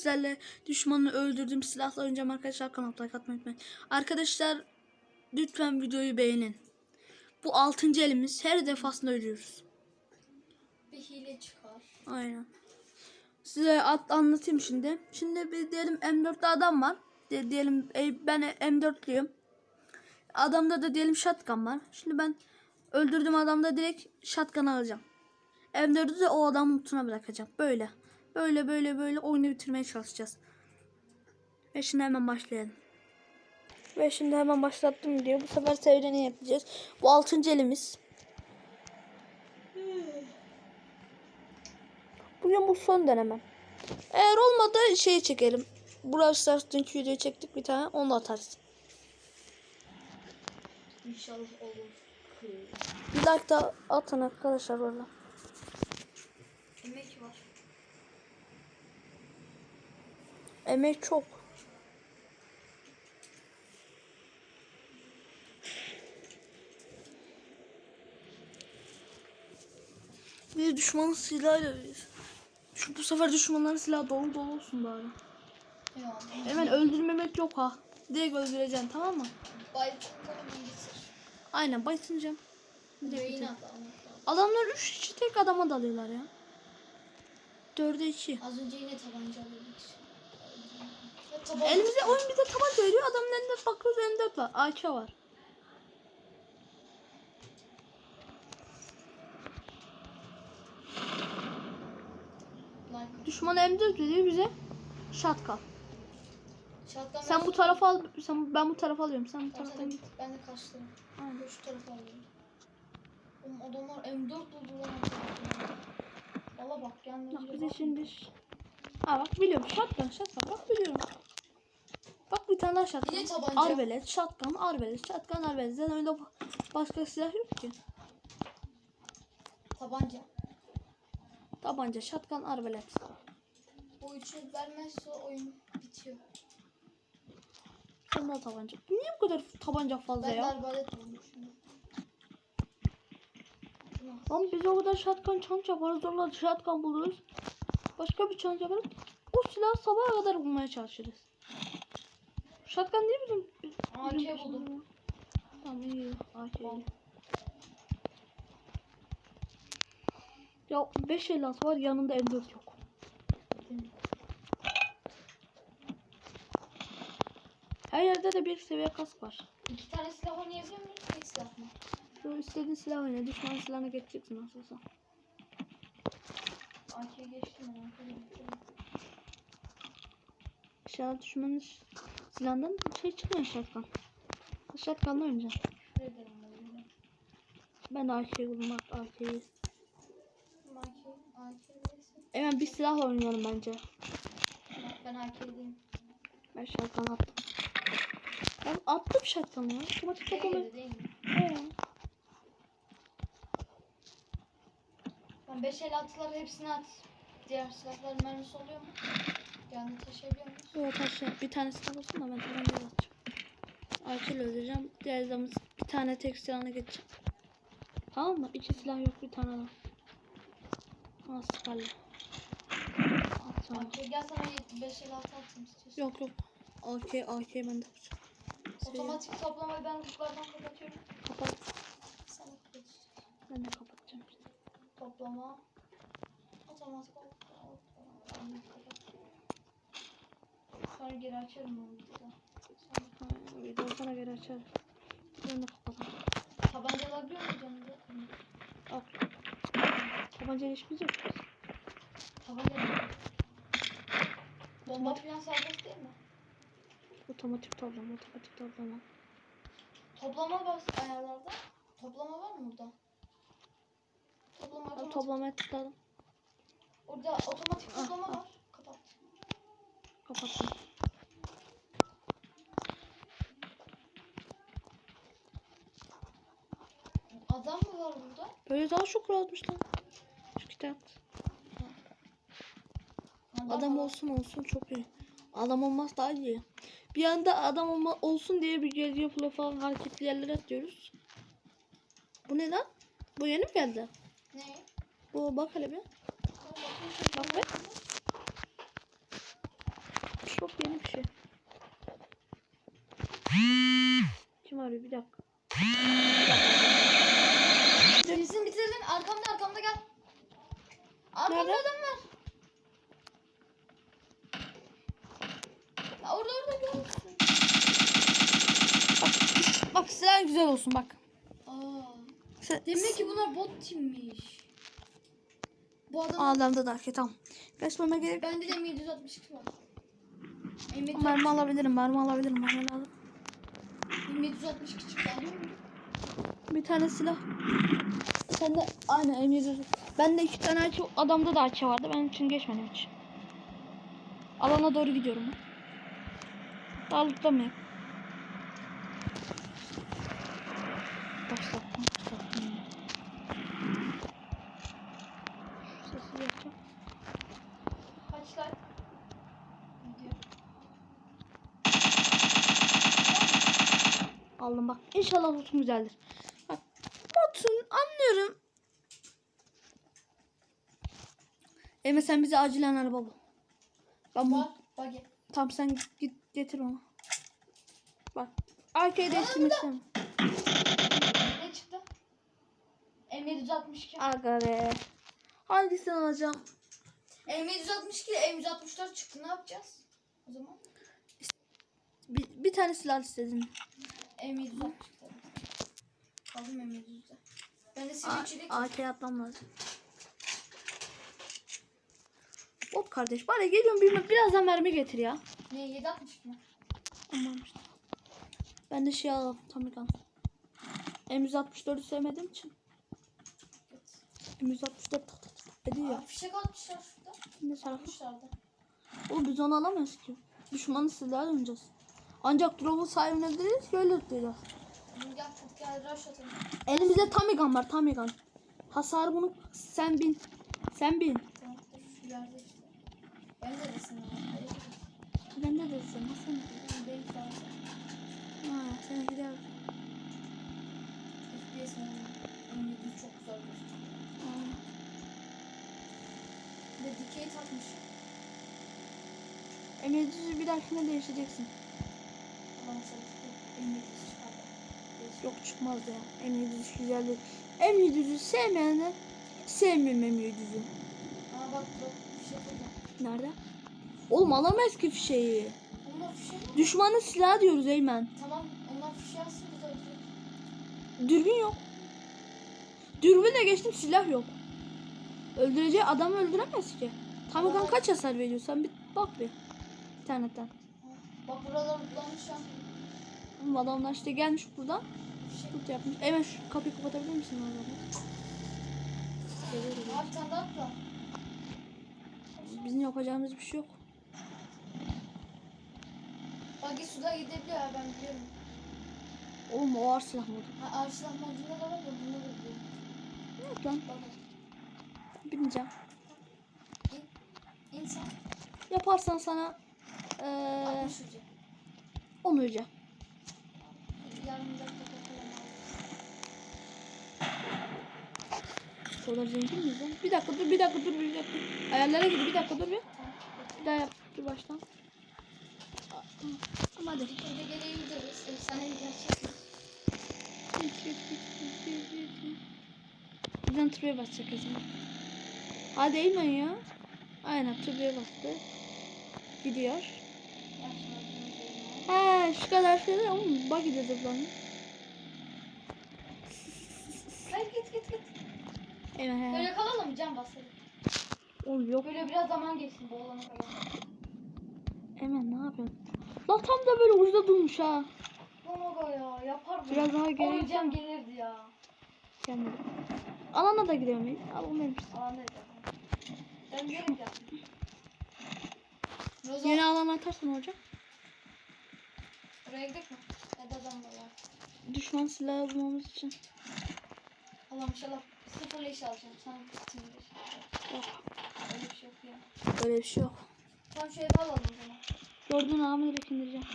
sizlerle düşmanı öldürdüğüm silahla oynayacağım arkadaşlar. Kanala like atmayı unutmayın. Arkadaşlar lütfen videoyu beğenin. Bu altıncı elimiz. Her defasında ölüyoruz. Bir hile çıkar. Aynen. Size at anlatayım şimdi. Şimdi bir diyelim M4'te adam var. De, diyelim ben M4'lüyüm. Adamda da diyelim shotgun var. Şimdi ben öldürdüğüm adamda direkt shotgun alacağım. M4'ü de o adamın lootuna bırakacağım. Böyle. Böyle böyle böyle oyunu bitirmeye çalışacağız. Ve şimdi hemen başlayalım. Ve şimdi hemen başlattım videoyu. Bu sefer sevreni yapacağız. Bu altıncı elimiz. Bugün bu son denemem. Eğer olmadı şeyi çekelim. Brawl Stars dünkü videoyu çektik bir tane onu atarız. İnşallah olur. Bir like da atın arkadaşlar valla. Emek var. Emek çok. Bir düşmanın silahıyla şu bu sefer düşmanların silahı dolu dolu olsun bari. Ya. Hemen öldürmemek yok ha. Direkt öldüreceksin tamam mı? Aynen ama. Adamlar 3 kişi tek adama dalıyorlar ya. 4'e 2. Az önce yine tabanca alıyorduk. Elimize oyun bize tabanca veriyor. Adamın elinde bakıyoruz M4 var. AK var. Düşman M4 veriyor bize. Şatkan Sen bu tarafa al. Sen, ben bu tarafa alıyorum. Sen bu tarafa git. Ben de kaçtım. Aynen. Ben şu tarafa alıyorum. Oğlum adamlar M4 buldular. Valla bak gelmedi. Bak bir de şimdi. Ha bak biliyorum. Shotgun shotgun. Bak biliyorum. Bak bir tane daha shotgun. Bir de tabanca. Arbelet, shotgun, arbelet, shotgun, arbelet. Zaten öyle başka silah yok ki. Tabanca. Tabanca, shotgun, arbelet. Bu üçü vermezse oyun bitiyor. Daha tabanca. Niye bu kadar tabanca fazla Ben ya? arbalet bulmuşum. Lan biz o kadar shotgun challenge yaparız. Zorla shotgun buluruz. Başka bir challenge yaparız. O silahı sabaha kadar bulmaya çalışırız. Shotgun değil bizim. AK buldum. Tamam iyi. AK iyi. Ya 5 el var yanında M4 yok. Her yerde de bir seviye kask var. İki tane silah oynayabiliyor muyuz? Tek silah mı? Şu istediğin silah oyna. Düşman silahına geçeceksin nasıl olsa. AK'ye geçtim geçtim. İnşallah düşmanın silahından şey çıkmıyor shotgun. Shotgun'la oynayacağım. Ben. de AK'yi bak AK'yi. Hemen bir silahla oynayalım bence. Ben AK'deyim. Ben shotgun attım. Ben attım shotgun'ı ya. Otomatik mi? He. Ben 5 el attılar hepsini at. Diğer silahların mermisi oluyor mu? Yani taşıyabiliyor muyuz? Evet taşı. Bir tane silah olsun da ben tabancayla atacağım. AK'yle öldüreceğim. Diğer zaman bir tane tek silahına geçeceğim. Tamam mı? İki silah yok bir tane daha. Ha sıkarlı. Atacağım. AK gel sana 5 el atı atayım istiyorsan. Yok yok. AK AK ben de yapacağım. Seviyorum. Otomatik toplamayı ben kutulardan kapatıyorum. Kapat. Sen kapat. Ben de kapatacağım. Toplama. Otomatik toplama. Sonra geri açarım onu bir daha. Sonra Ha, Video sana göre açarım. Ben de kapatacağım. tabanca alabiliyor muyum canımda? Al. Tabancayla işimiz yok. Tabanca da- Bomba falan serbest değil mi? Otomatik toplama, otomatik toplama. Toplama bas ayarlarda. Toplama var mı burada? Toplama otomatik. toplamaya tıkladım. Orada otomatik Ah, toplama ah. var. Kapat. Kapattım. Adam mı var burada? Böyle daha çok razmış lan. Şu kitap. Adam olsun olsun çok iyi. Adam olmaz daha iyi. Bir anda adam olma, olsun diye bir geliyor flow falan hareketli yerlere atıyoruz. Bu ne lan? Bu yeni mi geldi? Ne? Bu bak hele bir. Bak be. Çok yeni bir şey. Kim arıyor? Bir dakika. Birisini bitirdin. Arkamda arkamda gel. Arkamda Nerede? adam var. Ya orada orada görürsün. Bak silah güzel olsun bak. Aa. Sen, Demek ki bunlar bot timmiş. Bu adam Adamda da hareket tamam. Kaçmama gerek bende de M762 var. Mermi alabilirim, mermi alabilirim, mermi lazım. M762 çıktı alıyor musun? Bir tane silah. Sen de aynı M700. Ben de iki tane açı, adamda da açı vardı. Ben için geçmedim hiç. Alana doğru gidiyorum ben. Daha lootlamayayım. Başlattım, başlattım. ya. Şu sesi yapacağım. Kaç like? Video. Aldım bak. İnşallah lootum güzeldir. Bak lootun anlıyorum. Emre sen bize acilen araba bul. Ben bu. Tamam sen git, getir onu. Bak. Arkayı değiştirmek istemiyorum. Ne çıktı? M762. Aga be. Hangisini alacağım? M762 ile M164 çıktı. Ne yapacağız? O zaman Bir, bir tane silah istedim. M762 tabii. Aldım M762. Ben de sivilçelik. AK atmam lazım. Bot kardeş bari geliyorum bir, birazdan mermi getir ya. Ne 762 mı? Aman işte. Ben de şey alalım Tamikan. M164'ü sevmediğim için. M164 tık tık tık ediyor. Aa, fişek atmışlar şurada. Ne tarafı? Atmışlardı. Oğlum biz onu alamayız ki. Düşmanın silahı oynayacağız. Ancak drop'u sahibinebiliriz ki öyle tutacağız. Gel rush atalım. Elimizde Tamigan var Tamigan. Hasar bunu sen bin. Sen bin. Tamam dur şu yerde işte. Ben de var. Ben de desin. Nasıl? Benim fazla. Ha, sen gider. FPS mi? M700 çok güzel gözüküyor. Ha. Bir de dikey takmış. M700'ü bir dahakine değişeceksin. M700 çıkardı. Değişik. Yok çıkmaz ya. M700 güzel değil. M700'ü sevmeyenler hiç sevmiyorum M700'ü. Aa bak bak fişek burada. Nerede? Oğlum alamayız ki fişeği. Onlar fişek? Düşmanın silahı diyoruz Eymen. Tamam onlar fişek da öldürecek. Dürbün yok. Dürbünle geçtim silah yok. Öldüreceği adamı öldüremez ki. Tamigan kaç hasar veriyor sen bir bak bir. İnternetten. Bak buralar bulanmış ya. Adamlar işte gelmiş buradan. Tut yapmış. Hemen şu kapıyı kapatabilir misin o zaman? Geliyorum. Aa bir tane daha atla. Bizim yapacağımız bir şey yok. Bagi suda gidebiliyor ben biliyorum. Oğlum o ağır silah modu. Ha ağaçlar modunda da var da bunda da biliyorum. Evet lan. Bak Bineceğim. in, insan Yaparsan sana eee 60 ucu. onu vereceğim. Kadar zengin miyiz lan? Bir dakika dur bir dakika dur bir dakika. Ayarlara gir bir dakika dur bir. Bir daha yap dur baştan. Ama hadi. Dikeyde gene gideriz. Efsane bir gerçek. Buradan turaya basacak kesin. Hadi Eymen ya. Aynen turaya bastı. Gidiyor. He şu kadar şeyler ama gidiyor lan. Hayır git git git. Eymen he. Böyle kalalım can basalım. Oğlum yok. Böyle biraz zaman geçsin boğulana kadar. Eymen ne yapıyorsun? La tam da böyle ucuda durmuş ha. Bana ya yapar mı? Biraz daha geri- Oynayacağım gelirdi ya. Gelmedi. Alana da gidiyor muyuz? Al onu demiş. Alandaydı. Ben gerek yaptım. Yeni alana atarsan olacak. Buraya gidelim mi? Ya da. Düşman silahı bulmamız için. Allah'ım inşallah sıfırla iş alacağım. Sana alacağım. Yok. Öyle bir şey yok ya. Öyle bir şey yok. Tamam şu evi alalım o zaman. Gördüğün ağamı direkt indireceğim.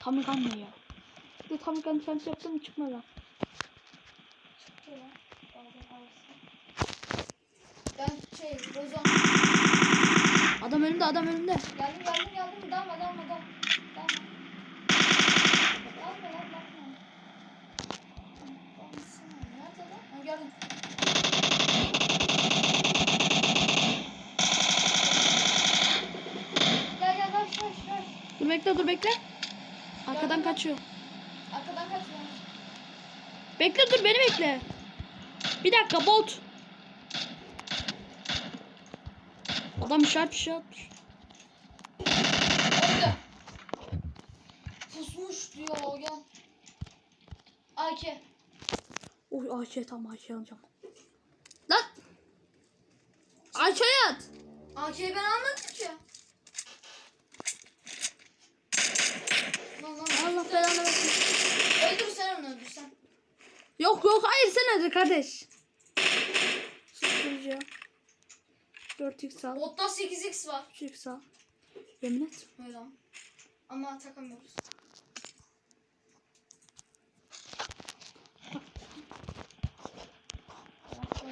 Tamigan ne ya? Bir de Tamigan kendisi yaptı mı çıkmaz ha. Çıktı ya. Ben şey Rozo Adam önünde adam önünde. Geldim geldim geldim. Dalma dalma dalma. Dur bekle dur bekle. Arkadan kaçıyor. Arkadan kaçıyor. Bekle dur beni bekle. Bir dakika bot. Adam işaret bir şey atmış. Pusmuş diyor gel. AK. Oy AK tam AK alacağım. Lan. AK at. AK'yi ben almadım ki. Lan lan. Allah belanı versin. Öldürsen onu öldürsen. Yok yok hayır sen hadi kardeş. Susturucu. 4x al. Botta 8x var. 3x al. Yemin et. Öyle ama. Ama takamıyoruz.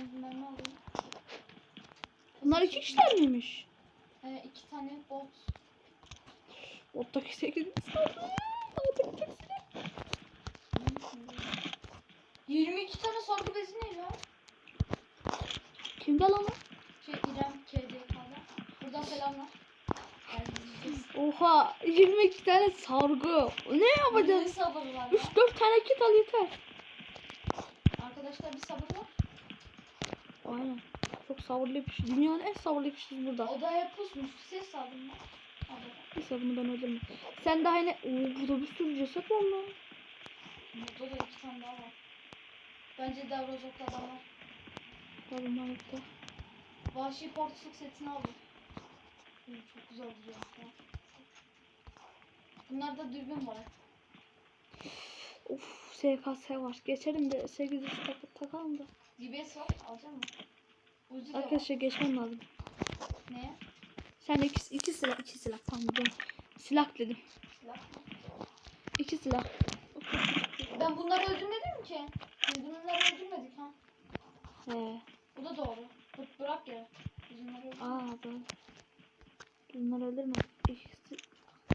Ben bunları ne alayım? Bunlar iki kişiler miymiş? Ee, iki tane bot. Bottaki 8 22 tane sorgu bezi ne ya? Kimde lan o? Şey İrem KDK'da. Buradan selamlar. Oha 22 tane sargı. Ne Ne yapacağız? sabır var 3 ya. 4 tane kit al yeter. Arkadaşlar bir sabır var. Aynen. Çok sabırlı şey. Dünyanın en sabırlı kişisi burada. Odaya pusmuş. Ses. Hadi. Neyse bunu ben öldürme. Sen daha yine... Oo burada bir sürü ceset var lan. Burada da iki tane daha var. Bence Devrozok'ta da var. Tabii mantıklı. Vahşi portasluk setini aldım. Çok güzel duruyor. Bunlarda dürbün var. Of SKS var. Geçelim de 8 tak takalım da. Uzi de var. Arkadaşlar geçmem lazım. Neye? Sen iki, iki silah, iki silah. Tamam ben silah dedim. Silah. İki silah. Ben bunları öldürmedim ki. Biz bunları öldürmedik ha. He. Bu da doğru. Bırak, bırak ya. Biz bunları öldürmedik. Aa böyle. Bunları öldürme. İkisi.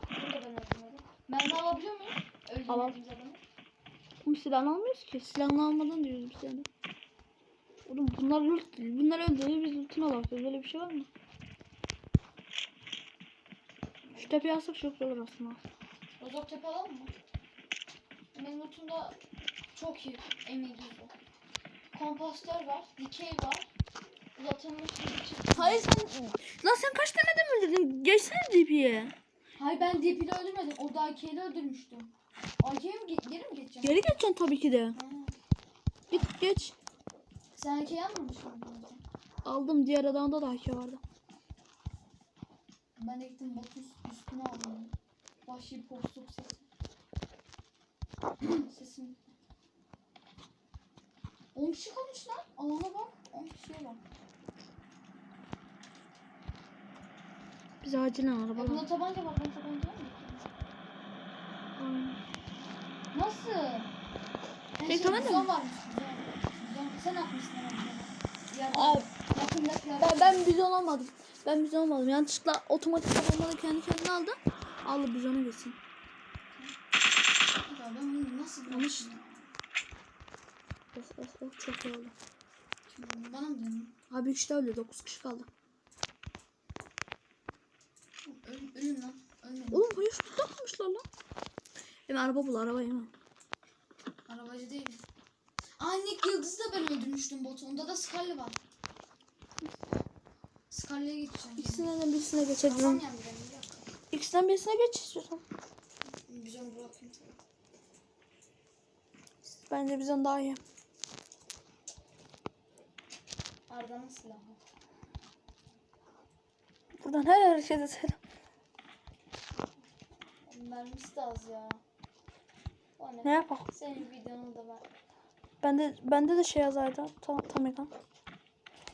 Bunu da ben öldürmedim. Ben de alabiliyor muyum? Öldürmediğimiz adamı. Oğlum silahını almıyoruz ki. Silahını almadan diyoruz biz yani. Oğlum bunlar loot değil. Bunlar öldürüyor biz lootuna bakıyoruz. Böyle bir şey var mı? Şu tepeye alsak çok olur aslında. Rozok tepe alalım mı? Benim lootumda çok iyi. Emin bu. Kompostör var. Dikey var. Uzatılmış bir çift. Hayır sen... Lan sen kaç tane de mi öldürdün? Geçsene DP'ye. Hayır ben DP'li öldürmedim. Orada AK'yle öldürmüştüm. AK'ye mi ge- geri mi geçeceğim? Geri geçeceksin tabii ki de. Ha. Git geç. Sen AK'yi almamış mıydın? Aldım diğer adamda da AK vardı. Ben de gittim botun üstüne aldım. Vahşi postluk sesi. Sesim. 10 kişi kalmış lan. Alana bak. 10 kişiye bak. Biz acilen araba bunda lazım. tabanca var. Ben tabanca mı? Aynen. Nasıl? Şey tabanca mı? Bizon. Sen atmışsın. Aa, Yakın yakın. ben, ben bizon almadım. Ben bizon almadım. Yanlışlıkla otomatik tabanları kendi kendine aldı. Aldı bizona gitsin. Ya ben bunu nasıl ya? Oh oh oh çok iyi oldu. Şimdi Bana mı dönüyor? Abi 3'te öldü 9 kişi kaldı. Ölüm, ölüm lan. Ölmedim. Oğlum hayır şurada kalmışlar lan. Hemen araba bul araba hemen. Arabacı değil. Aa Nick Yıldız'ı da ben öldürmüştüm botu. Onda da Scully var. Scully'ye geçeceğim. İkisinden de birisine geçelim. yandı benim. bir dakika. İkisinden birisine geç istiyorsan. Bizon bırakayım tabii. Bence bizden daha iyi. Arda'nın silahı. Buradan her herkese selam. Mermisi de az ya. O ne? Ne yapalım? Senin videonu da ver. Bende bende de şey yazardı. Tam.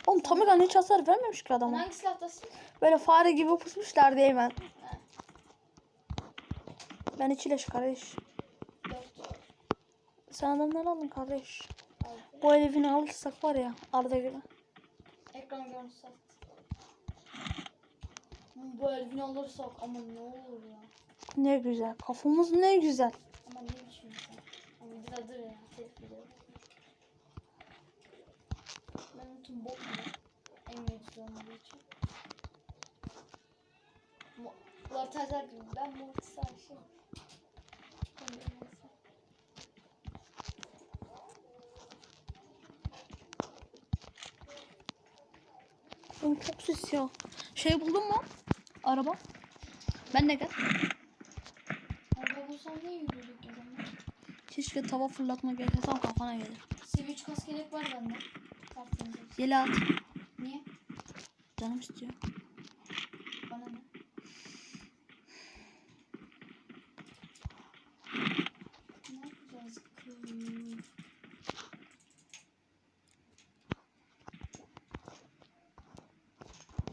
Oğlum Tamigan hiç hasar vermemiş ki Sen adama. hangi silahtasın? Böyle fare gibi pusmuşlar diye hemen. Ben içiyle şu kardeş. Sen adamları aldın kardeş. Bu elifini alırsak var ya Arda gibi. Ekran görüntüsü. Bu Elvin'i alırsak ama ne olur ya. Ne güzel. Kafamız ne güzel. Ama ne biçim insan. Ama biraz dur ya. Unuttum bok mu? En mevcut olmadığı için. Mo- Ulan Tazer gibi ben de neyse. Oğlum çok ses ya. Şey buldun mu? Araba. Ben de gel. Araba bulsam ne yürüyorduk ya? Keşke tava fırlatma gelse tam kafana gelir. Seviye 3 kaskelek var bende. Yele at. Niye? Canım istiyor. Bana ne? Ne yapacağız kız?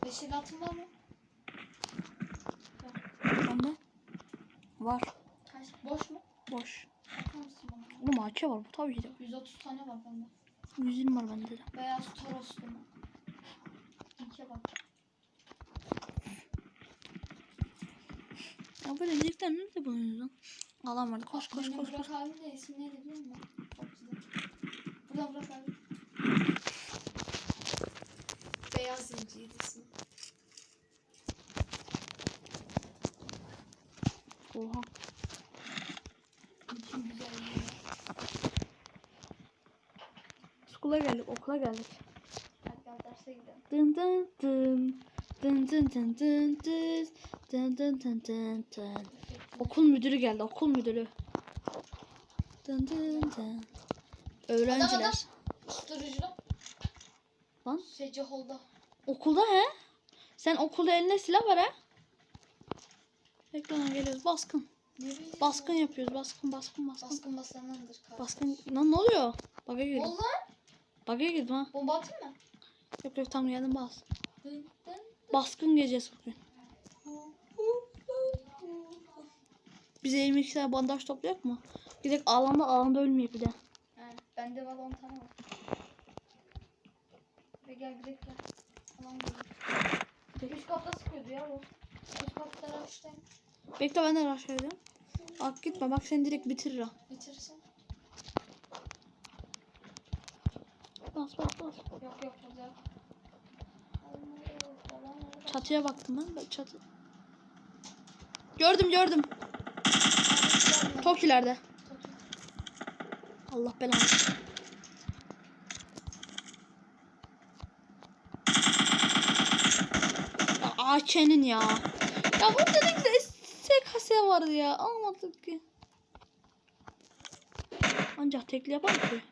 Beşil altın var mı? Bende. Var. Kaç? Boş mu? Boş. Bakar mısın bana? Oğlum AK var bu tabii ki de. 130 tane var bende. 120 var bende de. Beyaz Toros'lu mu? İlke bak. Ya böyle delikler nerede bulunuyor lan? Alan vardı. Koş koş koş koş. Burak abi de ismi neydi biliyor musun? Çok güzel. Buradan Burak abi. Beyaz zinciydi ismi. Oha. Okula geldik okula geldik. Gel derse gidelim. Dın dın dın. Dın dın dın dın dın. Dın dın dın dın dın. Okul müdürü geldi okul müdürü. Dın dın dın. Öğrenciler. Tuturucu. Lan Sece holda. okulda he? Sen okulda eline silah var he? Ekrana geliyoruz baskın. Baskın yapıyoruz baskın baskın baskın. Baskın basanındır kardeşim. Baskın. Lan ne oluyor? Bug'a girdim. Vallahi Bug'a girdim ha. bomba atayım mı? Yok yok tam geldim bas. Dın dın. Baskın gecesi bugün. Bize 22 tane bandaj toplayacak mı? Gidek alanda alanda ölmeyip bir de. He, bende var 10 tane var. Ve gel gidelim gel. Tamam gidelim. Üst katta sıkıyordu ya bu. Üst katta işte. Bekle ben de rush ediyorum. Bak gitme bak seni direkt bitirir ha. Bitirsin. Bas bas bas. Yok yok yok. Çatıya baktım ben. ben çatı. Gördüm gördüm. Çok ileride. Allah belanı. Ya AK'nin ya. Ya bu dedik de SKS vardı ya. Almadık ki. Ancak tekli yapar ki.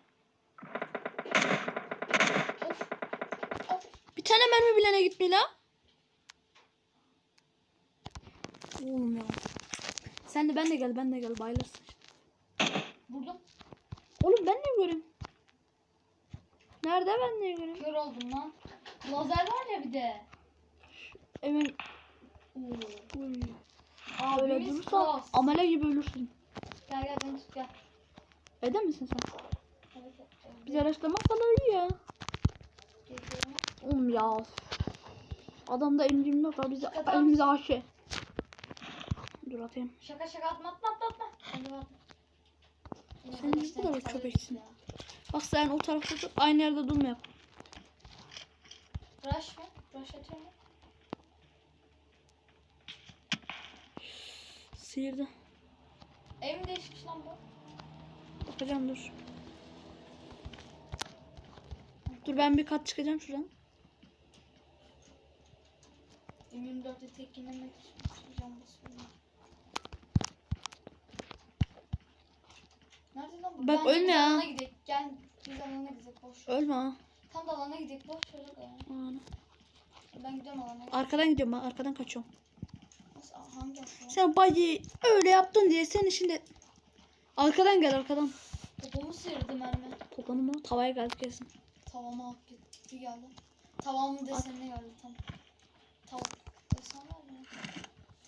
Of. Of. Bir tane mermi bilene gitmiyor la. Oğlum ya. Sen de ben de gel ben de gel baylasın. Vurdum. Oğlum ben ne göreyim? Nerede ben ne göreyim? Kör oldum lan. Lazer var ya bir de. Uy. Öyle Abimiz durursa klas. amele gibi ölürsün. Gel gel beni tut gel. Eder misin sen? Evet, evet. Biz araştırmazsan iyi ya. Oğlum ya. Adamda emcim yok abi bize Adam- elimize aşı. Dur atayım. Şaka şaka atma atma atma atma. Hadi bak. Yine Sen ne kadar köpeksin. Bak sen o tarafta dur. Aynı yerde durma yap. Rush mı? Rush atıyor mu? Sıyırdı. Ev mi değişmiş lan bu? Bakacağım dur. Dur ben bir kat çıkacağım şuradan. M24'te tek yenemek için. Nerede lan bu? Bak, Gel, ölme biz ha. alana gidelim. Gel biz alana gidelim. Boş. ver. Ölme ha. Tam da alana gidelim. Boş ver ya. Ana. Ben gidiyorum alana. Arkadan gidiyorum ben arkadan kaçıyorum. Nasıl? Hangi aslan? Sen bayı öyle yaptın diye sen şimdi arkadan gel arkadan. Topumu sıyırdı mermi. Topanı mı? Tavaya geldi kesin. Tavama hak gitti geldi. Tavamın desenine geldi tam. Tavuk?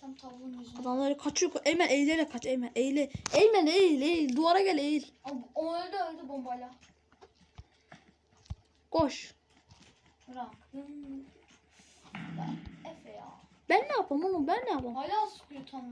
Tam tavuğun yüzüne. Adamları kaçıyor. Eymen eğilerek kaç Eymen. Eğile. Eymen eğil eğil. Duvara gel eğil. O, öldü öldü bombayla. Koş. Rank. Hmm. Ya, Efe ya. Ben ne yapayım oğlum ben ne yapayım? Hala sıkıyor tam